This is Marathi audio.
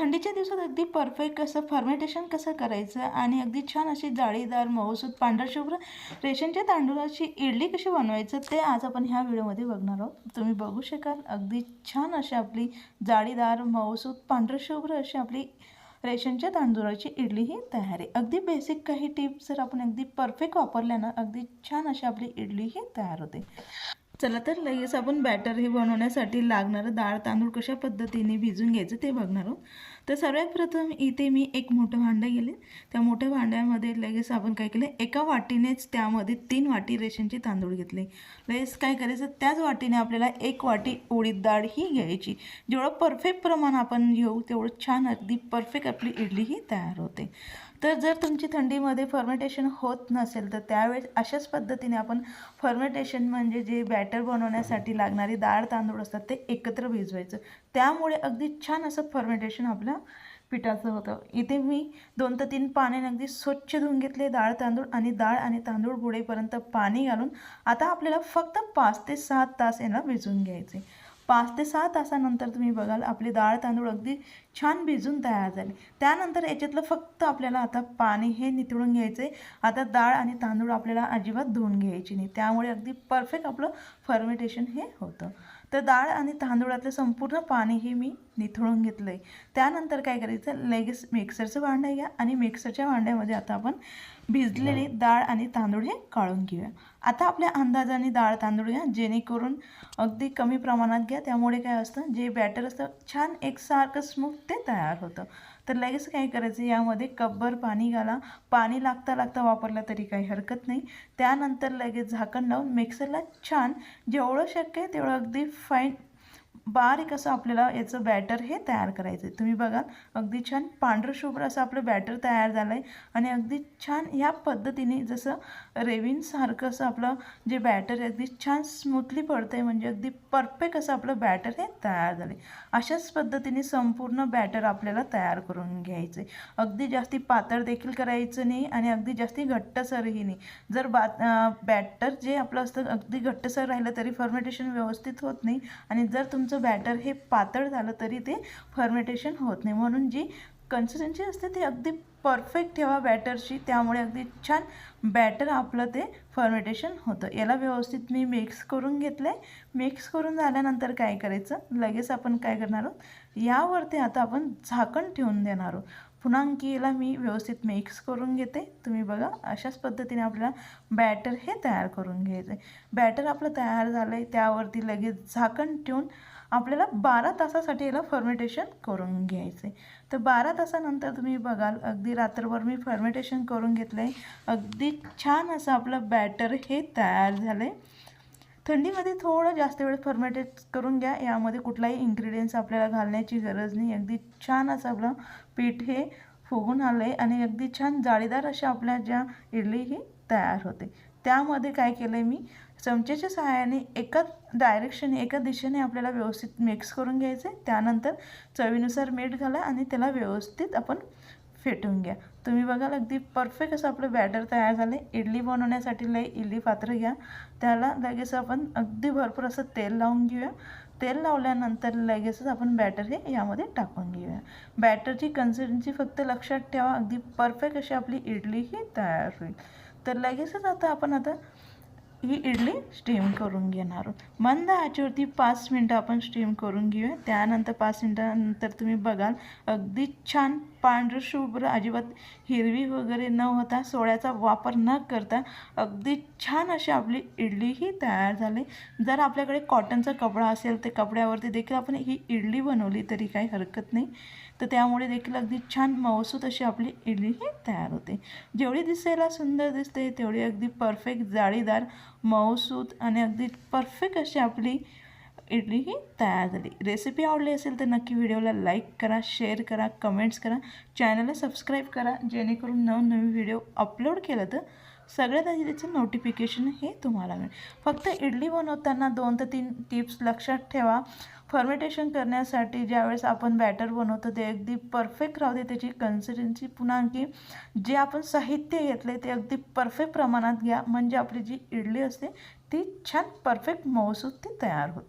थंडीच्या दिवसात अगदी परफेक्ट असं फर्मेंटेशन कसं करायचं आणि अगदी छान अशी जाळीदार मऊसूत पांढरशुभ्र रेशनच्या तांदूळाची इडली कशी बनवायचं ते आज आपण ह्या व्हिडिओमध्ये बघणार आहोत. तुम्ही बघू शकाल अगदी छान अशी आपली जाळीदार मऊसूत पांढरशुभ्र अशी आपली रेशनच्या तांदूळाची इडली ही तयार आहे. अगदी बेसिक काही टिप्स जर आपण अगदी परफेक्ट वापरल्या ना अगदी छान अशी आपली इडली ही तयार होते. चला तर लगेच आपण बॅटर हे बनवण्यासाठी लागणारं डाळ तांदूळ कशा पद्धतीने भिजून घ्यायचं ते बघणार आहोत. तर सर्वात प्रथम इथे मी एक मोठं भांडं गेले त्या मोठ्या भांड्यामध्ये लगेच आपण काय केलं एका वाटीनेच त्यामध्ये तीन वाटी रेशनचे तांदूळ घेतले. लगेच काय करायचं त्याच वाटीने आपल्याला एक वाटी उडीद डाळ ही घ्यायची. जेवढं परफेक्ट प्रमाण आपण घेऊ तेवढं छान अगदी परफेक्ट आपली इडली ही तयार होते. तर जर तुमची थंडीमध्ये फर्मेंटेशन होत नसेल तर त्यावेळेस अशाच पद्धतीने आपण फर्मेंटेशन म्हणजे जे बॅट बॅटर बनवण्यासाठी लागणारी डाळ तांदूळ असतात ते एकत्र भिजवायचं. त्यामुळे अगदी छान असं फर्मेंटेशन आपलं पिठाचं होतं. इथे मी दोन ते तीन पाण्याने अगदी स्वच्छ धुवून घेतले डाळ तांदूळ आणि डाळ आणि तांदूळ बुडेपर्यंत पाणी घालून आता आपल्याला फक्त पाच ते सात तास यांना भिजवून घ्यायचे. पाच ते सहा तासानंतर तुम्ही बघाल आपली डाळ तांदूळ अगदी छान भिजून तयार झाले. त्यानंतर याच्यातलं फक्त आपल्याला आता पाणी हे नितळून घ्यायचे आता डाळ आणि तांदूळ आपल्याला अजिबात धुवून घ्यायची नाही. त्यामुळे अगदी परफेक्ट आपलं फर्मेंटेशन हे होतं. तर डाळ आणि तांदूळातलं संपूर्ण पाणी हे मी निथळून घेतलं आहे त्यानंतर काय करायचं? लगेच मिक्सरचं भांडं घ्या आणि मिक्सरच्या भांड्यामध्ये आता आपण भिजलेली डाळ आणि तांदूळ हे काढून घेऊया. आता आपल्या अंदाजाने डाळ तांदूळ घ्या जेणेकरून अगदी कमी प्रमाणात घ्या. त्यामुळे काय असतं? जे बॅटर असतं छान एकसारखं स्मूथ ते तयार होतं. तर लगेच काय करायचं यामध्ये कपभर पाणी घाला. पाणी लागता लागता वापरलं तरी काही हरकत नाही. त्यानंतर लगेच झाकण लावून मिक्सरला छान जेवढं शक्य आहे तेवढं अगदी फाईन बारीक असं आपल्याला याचं बॅटर हे तयार करायचं आहे तुम्ही बघाल अगदी छान पांढरं शुभ्र असं आपलं बॅटर तयार झालं आहे आणि अगदी छान ह्या पद्धतीने जसं रेविनसारखं असं आपलं जे बॅटर आहे अगदी छान स्मूथली पडतं आहे म्हणजे अगदी परफेक्ट असं आपलं बॅटर हे तयार झालं आहे अशाच पद्धतीने संपूर्ण बॅटर आपल्याला तयार करून घ्यायचं आहे अगदी जास्ती पातळ देखील करायचं नाही आणि अगदी जास्ती घट्टसरही नाही. जर बा बॅटर जे आपलं असतं अगदी घट्टसर राहिलं तरी फर्मेंटेशन व्यवस्थित होत नाही. आणि जर तुमचं बॅटर हे पातळ झालं तरी ते फर्मेंटेशन होत नाही. म्हणून जी कन्सिस्टन्सी असते ती अगदी परफेक्ट ठेवा बॅटरची त्यामुळे अगदी छान बॅटर आपलं ते फर्मेटेशन होतं. याला व्यवस्थित मी मिक्स करून घेतलं आहे मिक्स करून झाल्यानंतर काय करायचं? लगेच आपण काय करणार आहोत? यावरती आता आपण झाकण ठेवून देणार आहोत. पुन्हा आणखी याला मी व्यवस्थित मिक्स करून घेते. तुम्ही बघा अशाच पद्धतीने आपल्याला बॅटर हे तयार करून घ्यायचं आहे बॅटर आपलं तयार झालं आहे त्यावरती लगेच झाकण ठेवून आपल्याला बारा तासासाठी याला फर्मेंटेशन करून घ्यायचं आहे तर बारा तासानंतर तुम्ही बघाल अगदी रात्रभर मी फर्मेंटेशन करून घेतलं आहे अगदी छान असं आपलं बॅटर हे तयार झालं आहे थंडीमध्ये थोडं जास्त वेळ फर्मेटेट करून घ्या. यामध्ये कुठलाही इन्ग्रेडियंट्स आपल्याला घालण्याची गरज नाही. अगदी छान असं आपलं पीठ हे फुगून आलं आहे आणि अगदी छान जाळीदार अशा आपल्या ज्या इडली ही तयार होते. त्यामध्ये काय केलं आहे मी? चमच्याच्या सहाय्याने एका डायरेक्शने एका दिशेने आपल्याला व्यवस्थित मिक्स करून घ्यायचं. आहे त्यानंतर चवीनुसार मीठ घाला आणि त्याला व्यवस्थित आपण फेटून घ्या. तुम्ही बघाल अगदी परफेक्ट असं आपलं बॅटर तयार झालं आहे इडली बनवण्यासाठी लई इडली पात्र घ्या. त्याला लगेच आपण अगदी भरपूर असं तेल लावून घेऊया. तेल लावल्यानंतर लगेचच आपण बॅटर हे यामध्ये टाकून घेऊया. बॅटरची कन्सिस्टन्सी फक्त लक्षात ठेवा. अगदी परफेक्ट अशी आपली इडली ही तयार होईल. तर लगेचच आता आपण आता ही इडली स्टीम करून घेणार आहोत. मंद आचेवरती पाच मिनटं आपण स्टीम करून घेऊया. त्यानंतर पाच मिनटानंतर तुम्ही बघाल अगदी छान पांढरशुभ्र अजिबात हिरवी वगैरे न होता सोळ्याचा वापर न करता अगदी छान अशी आपली इडली ही तयार झाली. जर आपल्याकडे कॉटनचा कपडा असेल तर कपड्यावरती देखील आपण ही इडली बनवली तरी काही हरकत नाही. तर त्यामुळे देखील अगदी छान मऊसूत अशी आपली इडली ही तयार होते. जेवढी दिसायला सुंदर दिसते तेवढी अगदी परफेक्ट जाळीदार मऊसूत आणि अगदी परफेक्ट अशी आपली इडली ही तयार झाली. रेसिपी आवडली असेल तर नक्की व्हिडिओला लाईक करा शेअर करा कमेंट्स करा. चॅनलला सबस्क्राईब करा जेणेकरून नवनवीन व्हिडिओ अपलोड केला तर सगळ्यात आधी त्याचं नोटिफिकेशन हे तुम्हाला मिळेल. फक्त इडली बनवताना दोन ते तीन टिप्स लक्षात ठेवा. फर्मेंटेशन करण्यासाठी ज्यावेळेस आपण बॅटर बनवतो ते अगदी परफेक्ट राहते. त्याची कन्सिस्टन्सी पुन्हा आणखी जे आपण साहित्य घेतले ते अगदी परफेक्ट प्रमाणात घ्या. म्हणजे आपली जी इडली असते ती छान परफेक्ट मौसूद ती तयार होते.